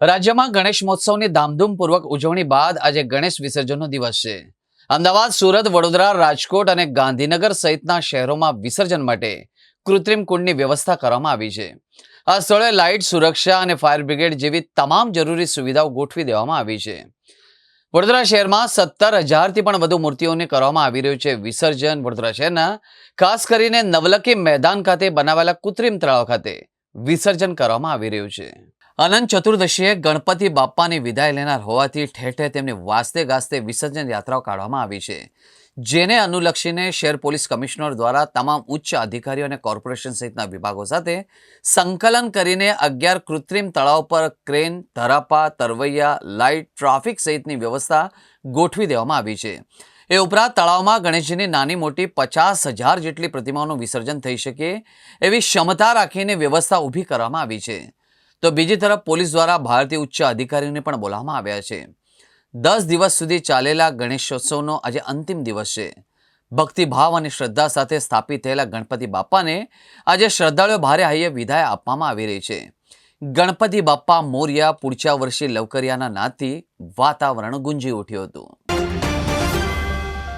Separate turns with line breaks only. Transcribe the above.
રાજ્યમાં ગણેશ મહોત્સવની ધામધૂમપૂર્વક ઉજવણી બાદ આજે ગણેશ વિસર્જનનો દિવસ છે. અમદાવાદ, સુરત, વડોદરા, રાજકોટ અને ગાંધીનગર સહિતના શહેરોમાં વિસર્જન માટે કૃત્રિમ કુંડની વ્યવસ્થા કરવામાં આવી છે. આ સ્થળે લાઇટ સુરક્ષા અને ફાયર બ્રિગેડ જેવી તમામ જરૂરી સુવિધાઓ ગોઠવી દેવામાં આવી છે. વડોદરા શહેરમાં સત્તર હજારથી પણ વધુ મૂર્તિઓને કરવામાં આવી રહ્યું છે વિસર્જન. વડોદરા શહેરના ખાસ કરીને નવલકી મેદાન ખાતે બનાવેલા કૃત્રિમ તળાવ ખાતે વિસર્જન કરવામાં આવી રહ્યું છે. અનંત ચતુર્દશીએ ગણપતિ બાપ્પાની વિદાય લેનાર હોવાથી ઠેર ઠેર તેમની વાસ્તે ગાસ્તે વિસર્જન યાત્રાઓ કાઢવામાં આવી છે. જેને અનુલક્ષીને શહેર પોલીસ કમિશનર દ્વારા તમામ ઉચ્ચ અધિકારીઓ અને કોર્પોરેશન સહિતના વિભાગો સાથે સંકલન કરીને અગિયાર કૃત્રિમ તળાવ પર ક્રેન, ધરાપા, તરવૈયા, લાઇટ, ટ્રાફિક સહિતની વ્યવસ્થા ગોઠવી દેવામાં આવી છે. એ ઉપરાંત તળાવમાં ગણેશજીની નાની મોટી પચાસ હજાર જેટલી પ્રતિમાઓનું વિસર્જન થઈ શકે એવી ક્ષમતા રાખીને વ્યવસ્થા ઊભી કરવામાં આવી છે. તો બીજી તરફ પોલીસ દ્વારા ભારતીય ઉચ્ચ અધિકારીઓને પણ બોલાવવામાં આવ્યા છે. દસ દિવસ સુધી ચાલેલા ગણેશોત્સવનો આજે અંતિમ દિવસ છે. ભક્તિભાવ અને શ્રદ્ધા સાથે સ્થાપિત થયેલા ગણપતિ બાપ્પાને આજે શ્રદ્ધાળુઓ ભારે હાઈએ વિદાય આપવામાં આવી રહી છે. ગણપતિ બાપ્પા મોર્યા પૂડચા વર્ષે લવકરિયાના નાદથી વાતાવરણ ગુંજી ઉઠ્યું હતું.